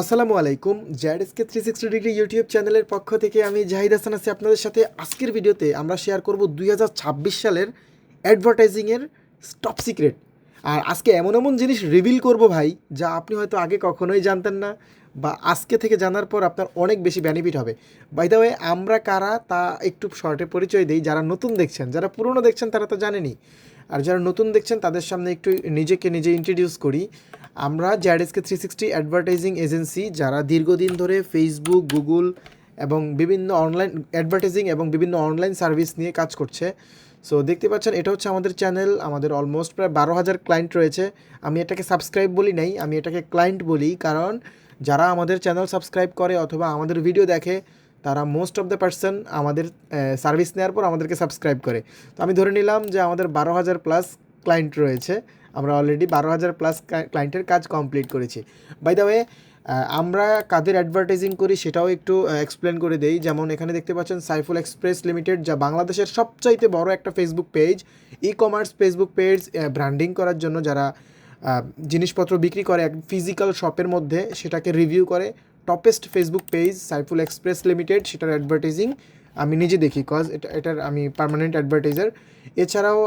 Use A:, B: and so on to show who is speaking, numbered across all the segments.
A: আসসালামু আলাইকুম ZSK three sixty degree YouTube চ্যানেলের পক্ষ থেকে আমি জাহিদ হাসান আছি আপনাদের সাথে আজকের ভিডিওতে আমরা শেয়ার করব দুই সালের অ্যাডভার্টাইজিংয়ের টপ সিক্রেট আর আজকে এমন এমন জিনিস রিভিল করব ভাই যা আপনি হয়তো আগে কখনোই জানতেন না বা আজকে থেকে জানার পর আপনার অনেক বেশি বেনিফিট হবে বাই আমরা কারা তা একটু শর্টে পরিচয় দিই যারা নতুন দেখছেন যারা পুরনো দেখছেন তারা তো জানেনি আর যারা নতুন দেখছেন তাদের সামনে একটু নিজেকে নিজে ইন্ট্রোডিউস করি আমরা ZSK three sixty advertising agency যারা দীর্ঘদিন ধরে ফেসবুক গুগল এবং বিভিন্ন অনলাইন অ্যাডভার্টাইজিং এবং বিভিন্ন অনলাইন সার্ভিস নিয়ে কাজ করছে সো দেখতে পাচ্ছেন এটা হচ্ছে আমাদের চ্যানেল আমাদের অলমোস্ট প্রায় বারো হাজার ক্লায়েন্ট রয়েছে আমি এটাকে সাবস্ক্রাইব বলি নাই আমি এটাকে ক্লায়েন্ট বলি কারণ যারা আমাদের চ্যানেল সাবস্ক্রাইব করে অথবা আমাদের ভিডিও দেখে তারা মোস্ট অফ দ্য পার্সন আমাদের সার্ভিস নেওয়ার পর আমাদেরকে সাবস্ক্রাইব করে তো আমি ধরে নিলাম যে আমাদের বারো হাজার প্লাস ক্লায়েন্ট রয়েছে আমরা অলরেডি বারো হাজার প্লাস ক্লায়েন্টের কাজ কমপ্লিট করেছি বাই দ্য ওয়ে আমরা কাদের অ্যাডভার্টাইজিং করি সেটাও একটু এক্সপ্লেন করে দেই যেমন এখানে দেখতে পাচ্ছেন সাইফুল এক্সপ্রেস লিমিটেড যা বাংলাদেশের সবচাইতে বড় একটা Facebook page e commerce Facebook page branding করার জন্য যারা জিনিসপত্র বিক্রি করে এক ফিজিক্যাল শপের মধ্যে সেটাকে রিভিউ করে topest Facebook page Saiful express limited সেটার অ্যাডভার্টাইজিং আমি নিজে দেখি কজ এটা এটার আমি পারমানেন্ট অ্যাডভার্টাইজার এছাড়াও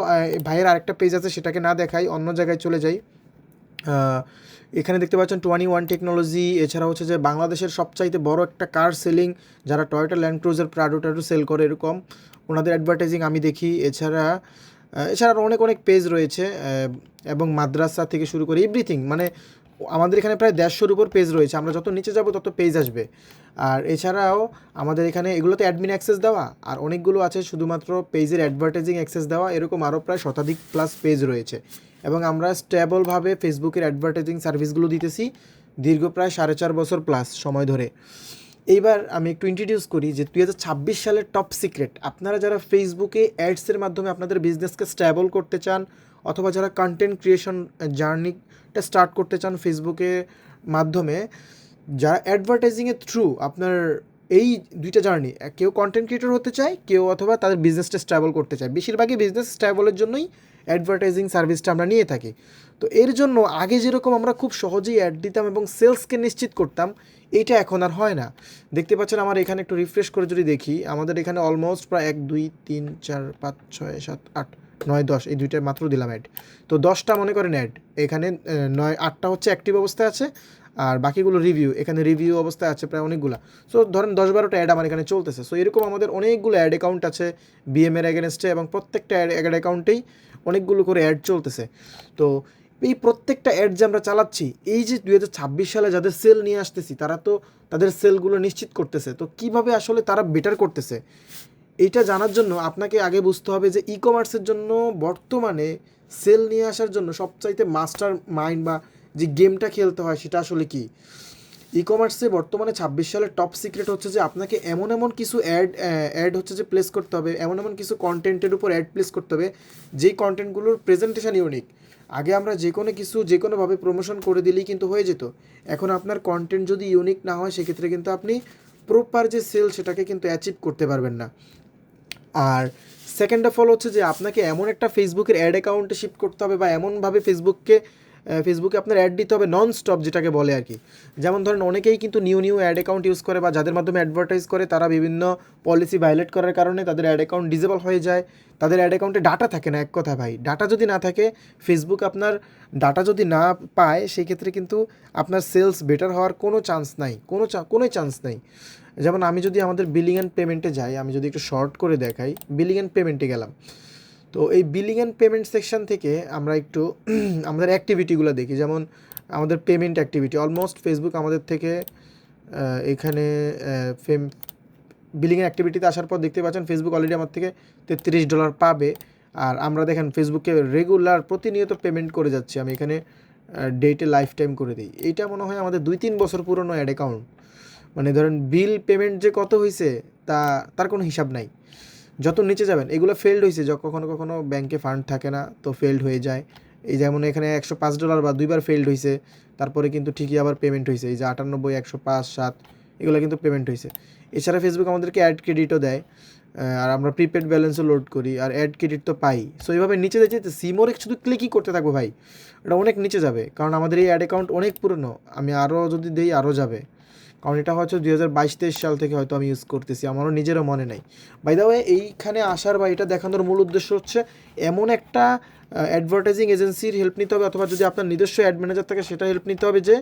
A: ভাইয়ের আরেকটা পেজ আছে সেটাকে না দেখাই অন্য জায়গায় চলে যাই এখানে দেখতে পাচ্ছেন টোয়েনি ওয়ান টেকনোলজি এছাড়া হচ্ছে যে বাংলাদেশের সবচাইতে বড় একটা কার সেলিং যারা টয়টা ল্যান্ড ক্রুজার প্রাডো টাডো সেল করে এরকম ওনাদের অ্যাডভার্টাইজিং আমি দেখি এছাড়া এছাড়া অনেক অনেক পেজ রয়েছে এবং মাদ্রাসা থেকে শুরু করে এভরিথিং মানে আমাদের এখানে প্রায় দেড়শোর উপর পেজ রয়েছে আমরা যত নিচে যাব তত পেজ আসবে আর এছাড়াও আমাদের এখানে এগুলোতে অ্যাডমিন অ্যাক্সেস দেওয়া আর অনেকগুলো আছে শুধুমাত্র পেজের অ্যাডভার্টাইজিং অ্যাক্সেস দেওয়া এরকম আরও প্রায় শতাধিক প্লাস পেজ রয়েছে এবং আমরা স্টেবলভাবে ফেসবুকের অ্যাডভার্টাইজিং সার্ভিসগুলো দিতেছি দীর্ঘ প্রায় সাড়ে চার বছর প্লাস সময় ধরে এইবার আমি একটু ইন্ট্রোডিউস করি যে দুই হাজার ছাব্বিশ সালের টপ সিক্রেট আপনারা যারা ফেসবুকে অ্যাডসের মাধ্যমে আপনাদের বিজনেসকে স্ট্যাবল করতে চান অথবা যারা কন্টেন্ট ক্রিয়েশন জার্নিটা স্টার্ট করতে চান ফেসবুকে মাধ্যমে যারা অ্যাডভার্টাইজিংয়ের থ্রু আপনার এই দুইটা জার্নি কেউ কন্টেন্ট ক্রিয়েটর হতে চায় কেউ অথবা তাদের বিজনেসটা স্ট্যাবল করতে চায় বেশিরভাগই বিজনেস স্ট্যাবলের জন্যই অ্যাডভার্টাইজিং সার্ভিসটা আমরা নিয়ে থাকি তো এর জন্য আগে যেরকম আমরা খুব সহজেই অ্যাড দিতাম এবং সেলসকে নিশ্চিত করতাম এটা এখন আর হয় না দেখতে পাচ্ছেন আমার এখানে একটু রিফ্রেশ করে যদি দেখি আমাদের এখানে অলমোস্ট প্রায় এক দুই তিন চার পাঁচ ছয় সাত আট নয় দশ এই দুইটায় মাত্র দিলাম অ্যাড তো দশটা মনে করেন অ্যাড এখানে নয় আটটা হচ্ছে অ্যাক্টিভ অবস্থায় আছে আর বাকিগুলো রিভিউ এখানে রিভিউ অবস্থায় আছে প্রায় অনেকগুলো সো ধরেন দশ বারোটা অ্যাড আমার এখানে চলতেছে সো এরকম আমাদের অনেকগুলো অ্যাড অ্যাকাউন্ট আছে এর অ্যাগেনস্টে এবং প্রত্যেকটা অ্যাড অ্যাড অ্যাকাউন্টেই অনেকগুলো করে অ্যাড চলতেছে তো এই প্রত্যেকটা অ্যাড যে আমরা চালাচ্ছি এই যে দু সালে যাদের সেল নিয়ে আসতেছি তারা তো তাদের সেলগুলো নিশ্চিত করতেছে তো কিভাবে আসলে তারা বেটার করতেছে এটা জানার জন্য আপনাকে আগে বুঝতে হবে যে ই কমার্সের জন্য বর্তমানে সেল নিয়ে আসার জন্য সবচাইতে মাস্টার মাইন্ড বা যে গেমটা খেলতে হয় সেটা আসলে কি ই কমার্সে বর্তমানে ছাব্বিশ সালের টপ সিক্রেট হচ্ছে যে আপনাকে এমন এমন কিছু অ্যাড অ্যাড হচ্ছে যে প্লেস করতে হবে এমন এমন কিছু কন্টেন্টের উপর অ্যাড প্লেস করতে হবে যেই কন্টেন্টগুলোর প্রেজেন্টেশন ইউনিক আগে আমরা যে কোনো কিছু যে কোনোভাবে প্রমোশন করে দিলেই কিন্তু হয়ে যেত এখন আপনার কন্টেন্ট যদি ইউনিক না হয় সেক্ষেত্রে কিন্তু আপনি প্রপার যে সেল সেটাকে কিন্তু অ্যাচিভ করতে পারবেন না আর সেকেন্ড অফ অল হচ্ছে যে আপনাকে এমন একটা ফেসবুকের অ্যাড অ্যাকাউন্টে শিফট করতে হবে বা এমনভাবে ফেসবুককে ফেসবুকে আপনার অ্যাড দিতে হবে নন স্টপ যেটাকে বলে আর কি যেমন ধরেন অনেকেই কিন্তু new new ad account use করে বা যাদের মাধ্যমে অ্যাডভার্টাইজ করে তারা বিভিন্ন পলিসি ভায়োলেট করার কারণে তাদের অ্যাড অ্যাকাউন্ট ডিজেবল হয়ে যায় তাদের অ্যাড অ্যাকাউন্টে ডাটা থাকে না এক কথা ভাই ডাটা যদি না থাকে ফেসবুক আপনার ডাটা যদি না পায় সেই ক্ষেত্রে কিন্তু আপনার সেলস বেটার হওয়ার কোনো চান্স নাই কোনো কোনোই চান্স নাই যেমন আমি যদি আমাদের বিলিং অ্যান্ড পেমেন্টে যাই আমি যদি একটু শর্ট করে দেখাই বিলিং অ্যান্ড পেমেন্টে গেলাম তো এই বিলিং অ্যান্ড পেমেন্ট সেকশন থেকে আমরা একটু আমাদের অ্যাক্টিভিটিগুলো দেখি যেমন আমাদের পেমেন্ট অ্যাক্টিভিটি অলমোস্ট ফেসবুক আমাদের থেকে এখানে ফেম বিলিং অ্যাক্টিভিটিতে আসার পর দেখতে পাচ্ছেন ফেসবুক অলরেডি আমার থেকে তেত্রিশ ডলার পাবে আর আমরা দেখেন ফেসবুককে রেগুলার প্রতিনিয়ত পেমেন্ট করে যাচ্ছি আমি এখানে ডেটে লাইফ টাইম করে দিই এইটা মনে হয় আমাদের দুই তিন বছর পুরনো অ্যাড অ্যাকাউন্ট মানে ধরেন বিল পেমেন্ট যে কত হয়েছে তা তার কোনো হিসাব নাই যত নিচে যাবেন এগুলো ফেলড হয়েছে কখনো কখনো ব্যাংকে ফান্ড থাকে না তো ফেলড হয়ে যায় এই যেমন এখানে একশো পাঁচ ডলার বা দুইবার ফেলড হয়েছে তারপরে কিন্তু ঠিকই আবার পেমেন্ট হয়েছে এই যে আটানব্বই একশো পাঁচ সাত এগুলো কিন্তু পেমেন্ট হয়েছে এছাড়া ফেসবুক আমাদেরকে অ্যাড ক্রেডিটও দেয় আর আমরা প্রিপেড ব্যালেন্সও লোড করি আর অ্যাড ক্রেডিট তো পাই সো এইভাবে নিচে তো সিমোর শুধু ক্লিকই করতে থাকবো ভাই ওটা অনেক নিচে যাবে কারণ আমাদের এই অ্যাড অ্যাকাউন্ট অনেক পুরনো আমি আরও যদি দিই আরও যাবে কারণ এটা হয়তো দুই হাজার বাইশ তেইশ সাল থেকে হয়তো আমি ইউজ করতেছি আমারও নিজেরও মনে নেই বাই দা ওয়ে এইখানে আসার বা এটা দেখানোর মূল উদ্দেশ্য হচ্ছে এমন একটা অ্যাডভার্টাইজিং এজেন্সির হেল্প নিতে হবে অথবা যদি আপনার নিজস্ব অ্যাড ম্যানেজার থাকে সেটা হেল্প নিতে হবে যে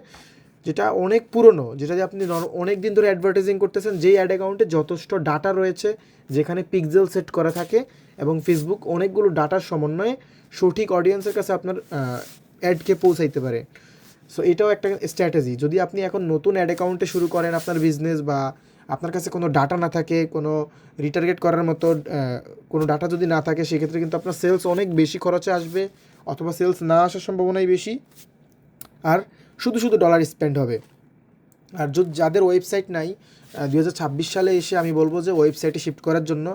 A: যেটা অনেক পুরনো যেটা যে আপনি অনেক দিন ধরে অ্যাডভার্টাইজিং করতেছেন যেই অ্যাড অ্যাকাউন্টে যথেষ্ট ডাটা রয়েছে যেখানে পিকজেল সেট করা থাকে এবং ফেসবুক অনেকগুলো ডাটার সমন্বয়ে সঠিক অডিয়েন্সের কাছে আপনার অ্যাডকে পৌঁছাইতে পারে সো এটাও একটা স্ট্র্যাটেজি যদি আপনি এখন নতুন অ্যাড অ্যাকাউন্টে শুরু করেন আপনার বিজনেস বা আপনার কাছে কোনো ডাটা না থাকে কোনো রিটার্গেট করার মতো কোনো ডাটা যদি না থাকে সেক্ষেত্রে কিন্তু আপনার সেলস অনেক বেশি খরচে আসবে অথবা সেলস না আসার সম্ভাবনাই বেশি আর শুধু শুধু ডলার স্পেন্ড হবে আর যদি যাদের ওয়েবসাইট নাই দু সালে এসে আমি বলবো যে ওয়েবসাইটে শিফট করার জন্য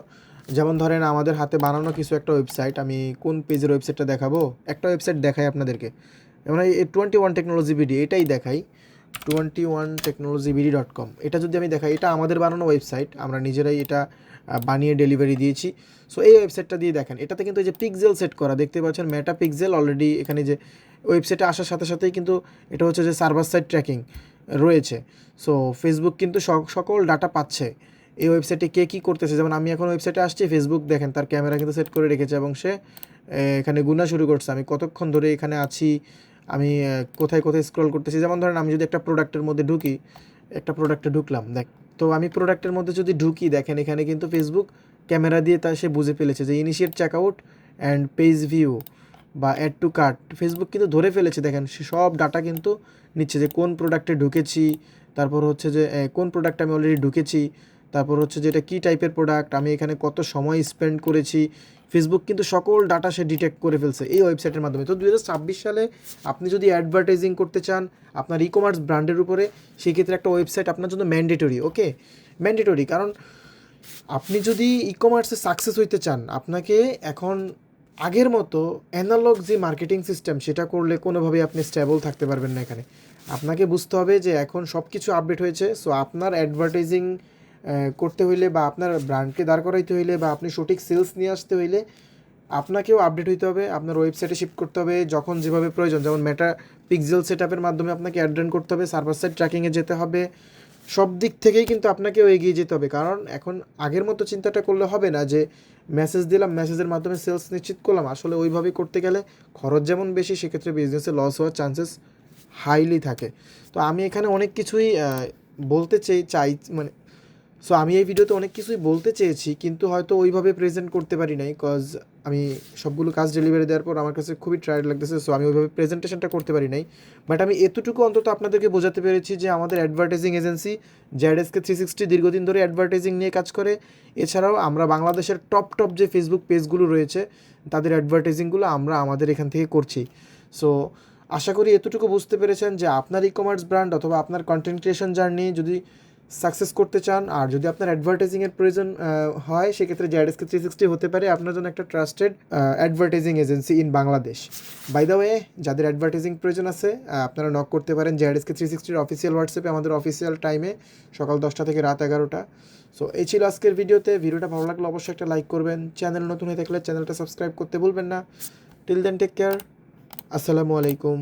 A: যেমন ধরেন আমাদের হাতে বানানো কিছু একটা ওয়েবসাইট আমি কোন পেজের ওয়েবসাইটটা দেখাবো একটা ওয়েবসাইট দেখাই আপনাদেরকে আমরা মানে এই টোয়েন্টি ওয়ান টেকনোলজি বিডি এটাই দেখাই twenty one technology BD dot com এটা যদি আমি দেখাই এটা আমাদের বানানো ওয়েবসাইট আমরা নিজেরাই এটা বানিয়ে ডেলিভারি দিয়েছি সো এই ওয়েবসাইটটা দিয়ে দেখেন এটাতে কিন্তু এই যে পিক্সেল সেট করা দেখতে পাচ্ছেন মেটা পিক্সেল অলরেডি এখানে যে ওয়েবসাইটে আসার সাথে সাথেই কিন্তু এটা হচ্ছে যে সার্ভার সাইড ট্র্যাকিং রয়েছে সো ফেসবুক কিন্তু সকল ডাটা পাচ্ছে এই ওয়েবসাইটে কে কী করতেছে যেমন আমি এখন ওয়েবসাইটে আসছি ফেসবুক দেখেন তার ক্যামেরা কিন্তু সেট করে রেখেছে এবং সে এখানে গুণা শুরু করছে আমি কতক্ষণ ধরে এখানে আছি আমি কোথায় কোথায় স্ক্রল করতেছি যেমন ধরেন আমি যদি একটা প্রোডাক্টের মধ্যে ঢুকি একটা প্রোডাক্টে ঢুকলাম দেখ তো আমি প্রোডাক্টের মধ্যে যদি ঢুকি দেখেন এখানে কিন্তু ফেসবুক ক্যামেরা দিয়ে তা সে বুঝে ফেলেছে যে initiate checkout and page view বা অ্যাড টু কার্ট ফেসবুক কিন্তু ধরে ফেলেছে দেখেন সে সব ডাটা কিন্তু নিচ্ছে যে কোন প্রোডাক্টে ঢুকেছি তারপর হচ্ছে যে কোন প্রোডাক্ট আমি অলরেডি ঢুকেছি তারপর হচ্ছে যেটা কী টাইপের প্রোডাক্ট আমি এখানে কত সময় স্পেন্ড করেছি ফেসবুক কিন্তু সকল ডাটা সে ডিটেক্ট করে ফেলছে এই ওয়েবসাইটের মাধ্যমে তো দু সালে আপনি যদি অ্যাডভার্টাইজিং করতে চান আপনার ই কমার্স ব্র্যান্ডের উপরে সেই ক্ষেত্রে একটা ওয়েবসাইট আপনার জন্য ম্যান্ডেটরি ওকে ম্যান্ডেটরি কারণ আপনি যদি ই কমার্সে সাকসেস হইতে চান আপনাকে এখন আগের মতো অ্যানালগ যে মার্কেটিং সিস্টেম সেটা করলে কোনোভাবেই আপনি স্ট্যাবল থাকতে পারবেন না এখানে আপনাকে বুঝতে হবে যে এখন সব কিছু আপডেট হয়েছে সো আপনার অ্যাডভার্টাইজিং করতে হইলে বা আপনার ব্র্যান্ডকে দাঁড় করাইতে হইলে বা আপনি সঠিক সেলস নিয়ে আসতে হইলে আপনাকেও আপডেট হইতে হবে আপনার ওয়েবসাইটে শিফট করতে হবে যখন যেভাবে প্রয়োজন যেমন মেটা পিক্সেল সেট আপের মাধ্যমে আপনাকে অ্যাড্রেন করতে হবে সার্ভার সাইড ট্র্যাকিংয়ে যেতে হবে সব দিক থেকেই কিন্তু আপনাকেও এগিয়ে যেতে হবে কারণ এখন আগের মতো চিন্তাটা করলে হবে না যে মেসেজ দিলাম মেসেজের মাধ্যমে সেলস নিশ্চিত করলাম আসলে ওইভাবে করতে গেলে খরচ যেমন বেশি সেক্ষেত্রে বিজনেসে লস হওয়ার চান্সেস হাইলি থাকে তো আমি এখানে অনেক কিছুই বলতে চাই চাই মানে সো আমি এই ভিডিওতে অনেক কিছুই বলতে চেয়েছি কিন্তু হয়তো ওইভাবে প্রেজেন্ট করতে পারি নাই কজ আমি সবগুলো কাজ ডেলিভারি দেওয়ার পর আমার কাছে খুবই ট্রায়ার লাগতেছে সো আমি ওইভাবে প্রেজেন্টেশনটা করতে পারি নাই বাট আমি এতটুকু অন্তত আপনাদেরকে বোঝাতে পেরেছি যে আমাদের advertising agency ZSK three sixty দীর্ঘদিন ধরে অ্যাডভার্টাইজিং নিয়ে কাজ করে এছাড়াও আমরা বাংলাদেশের টপ টপ যে ফেসবুক পেজগুলো রয়েছে তাদের অ্যাডভার্টাইজিংগুলো আমরা আমাদের এখান থেকে করছি সো আশা করি এতটুকু বুঝতে পেরেছেন যে আপনার ই কমার্স ব্র্যান্ড অথবা আপনার কন্টেন্ট ক্রিয়েশন জার্নি যদি সাকসেস করতে চান আর যদি আপনার অ্যাডভার্টাইজিংয়ের প্রয়োজন হয় সেক্ষেত্রে জেআরএসকে থ্রি সিক্সটি হতে পারে আপনার জন্য একটা trusted advertising agency in Bangladesh by the way যাদের অ্যাডভার্টাইজিং প্রয়োজন আছে আপনারা নক করতে পারেন জেআরএসকে থ্রি সিক্সটির অফিসিয়াল হোয়াটসঅ্যাপে আমাদের অফিসিয়াল টাইমে সকাল দশটা থেকে রাত এগারোটা সো এই ছিল আজকের ভিডিওতে ভিডিওটা ভালো লাগলে অবশ্যই একটা লাইক করবেন চ্যানেল নতুন হয়ে থাকলে চ্যানেলটা সাবস্ক্রাইব করতে ভুলবেন না টিল দেন টেক কেয়ার আসসালামু আলাইকুম